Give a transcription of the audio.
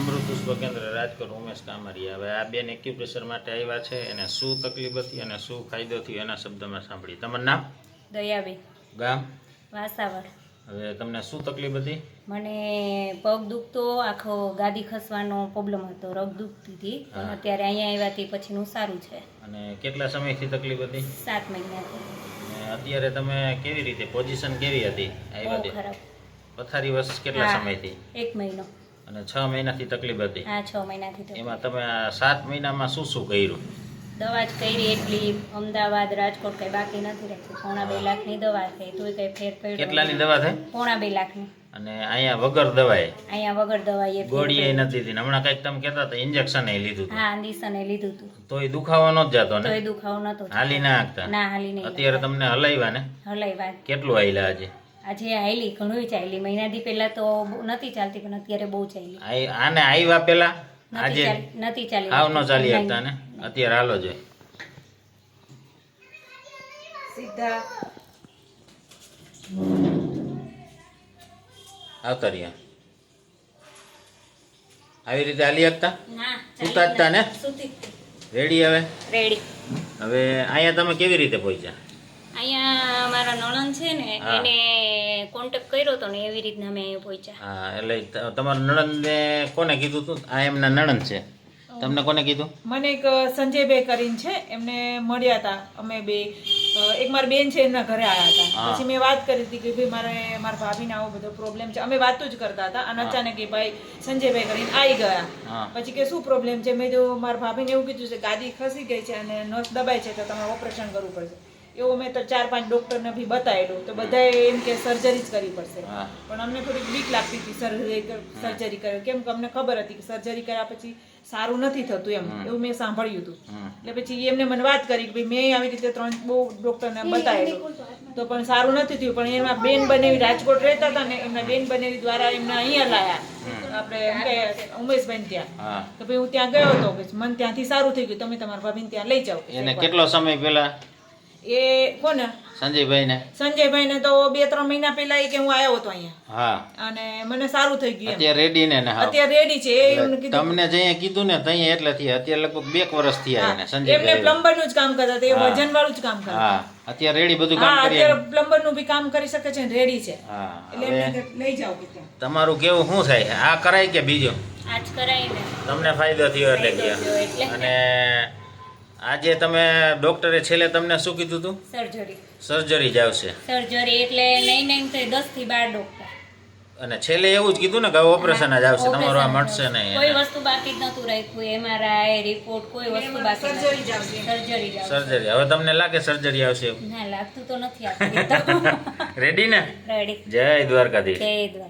અમૃત પુષ્પ કેન્દ્ર રાજકોટ ઉમેશ કામરિયા હવે આ બેન એક્યુપ્રેશર માટે આવ્યા છે. એને શું તકલીફ હતી અને શું ફાયદો થયો એના શબ્દમાં સાંભળી તમારું નામ? દયાબેન. ગામ? વાસાવર હવે તમને શું તકલીફ હતી? મને પગ દુખતો આખો ગાદી ખસવાનો પ્રોબ્લેમ હતો રગ દુખતી હતી. પણ. અત્યારે અહીંયા આવ્યાથી પછીનું સારું છે. અને કેટલા સમયથી તકલીફ હતી? સાત મહિનાથી અત્યારે તમે કેવી રીતે પોઝિશન કેવી હતી? બહુ ખરાબ. પથારી વર્ષ કેટલા સમયથી? એક મહિનો. અને છ મહિનાથી તકલીફ હતી. હા છ મહિનાથી તો એમાં તમે સાત મહિનામાં શું શું કર્યું? દવા જ કરી એટલી અમદાવાદ રાજકોટ કઈ બાકી નથી રાખ્યું. પોણા બે લાખની દવા થઈ તોય કઈ ફેર પડ્યો કેટલાની દવા થઈ? પોણા બે લાખની. અને અહીંયા વગર દવાએ? અહીંયા વગર દવાએ ગોળીએ નથી હતી હમણાં કંઈક તમે કહેતા હતા ઇન્જેક્શન એ લીધું હા એ લીધું હતું. તોય દુખાવો ન જ જતો ને? તોય દુખાવો નતો હાલી ના હાંકતા? ના હાલી નહીં અત્યારે તમને હલાવ્યા ને હલાવ્યા કેટલું હાલ્યા આજે? આજે આયલી ઘણું ચાલી મહિનાથી પહેલા તો નથી ચાલતી પણ અત્યારે બહુ ચાલી આને આવ્યા પેલા આજે નથી ચાલી આવ નો ચાલી હતા ને અત્યારે હાલો જોઈએ. સીધા. આવતા રહ્યા આવી રીતે હાલી શકતા સુતા હતા. ને? રેડી હવે? રેડી. હવે અહીંયા તમે કેવી રીતે પહોંચ્યા? અહીંયા મારા નણંદ છે ને એને કોન્ટેક્ટ કર્યો હતો ને એવી રીતના અમે અહીંયા પહોંચ્યા હા એટલે તમારા નણંદને કોને કીધું તું? આ એમના નણંદ છે. તમને કોને કીધું? મને એક સંજયભાઈ કરીને છે એમને મળ્યા હતા. અમે બે એક મારી બેન છે એમના ઘરે આવ્યા હતા. પછી મેં વાત કરી હતી કે ભાઈ મારે મારા ભાભીને આવો બધો પ્રોબ્લેમ છે. અમે વાતો જ કરતા હતા. અને. અચાનક એ ભાઈ સંજયભાઈ કરીને આવી ગયા. પછી કે શું પ્રોબ્લેમ છે? મેં જો મારા ભાભીને એવું કીધું છે ગાદી ખસી ગઈ છે અને નસ દબાય છે તો તમારે ઓપરેશન કરવું પડશે. એવું મેં તો ચાર પાંચ ડૉક્ટરને બી બતાવેલું તો બધાએ એમ કે સર્જરી જ કરવી પડશે. પણ અમને થોડીક બીક લાગતી હતી સર્જરી સર્જરી કરે કેમ કે અમને ખબર હતી કે સર્જરી કર્યા પછી સારું નથી થતું એમ. એવું મેં સાંભળ્યું હતું. એટલે પછી એમને મને વાત કરી કે ભાઈ મેં આવી રીતે ત્રણ બહુ ડૉક્ટરને બતાવેલું તો પણ સારું નથી થયું. પણ એમાં બેન બનેવી રાજકોટ રહેતા હતા ને એમના બેન બનેવી દ્વારા એમને અહીંયા લાયા. આપણે એમ કે ઉમેશભાઈ ત્યાં. તો ભાઈ હું ત્યાં ગયો હતો. કે મને ત્યાંથી સારું થઈ ગયું. તમે તમારા ભાભીને ત્યાં લઈ જાઓ. એને કેટલો સમય પહેલા એ કોને? સંજયભાઈને. સંજયભાઈને તો બે ત્રણ મહિના પહેલા એ કે હું આવ્યો હતો અહીંયા. હા. અને મને સારું થઈ ગયું અત્યારે રેડી ને ને અત્યારે રેડી છે એ એમને કીધું. તમને જઈએ કીધું ને તઈ એટલે થી અત્યારે લગભગ બે એક વર્ષ આવીને એને એમને પ્લમ્બરનું જ કામ કરતા હતા એ વજન વાળું જ કામ કરતા હા. અત્યારે રેડી બધું કામ કરી અત્યારે પ્લમ્બરનું બી કામ કરી શકે છે રેડી છે. હા. એટલે એમને લઈ જાવ કે તમારું કેવું શું થાય? આ કરાય કે બીજો? આજ કરાવીને તમને ફાયદો થયો એટલે ગયા અને આજે તમે ડોક્ટરે છેલ્લે તમને શું કીધું હતું સર્જરી સર્જરી જ આવશે. સર્જરી એટલે નહીં નહીં તો દસથી બાર ડોક્ટર. અને છેલ્લે એવું જ કીધું ને કે ઓપરેશન જ આવશે. તમારું આ કોઈ નહીં વસ્તુ બાકી જ નતું રાખ્યું એમઆરઆઈ રિપોર્ટ કોઈ વસ્તુ બાકી સર્જરી જ આવશે. સર્જરી જ સર્જરી હવે તમને લાગે સર્જરી આવશે ના લાગતું તો નથી રેડી ને? રેડી જય દ્વારકાધીશ. જય દ્વારકા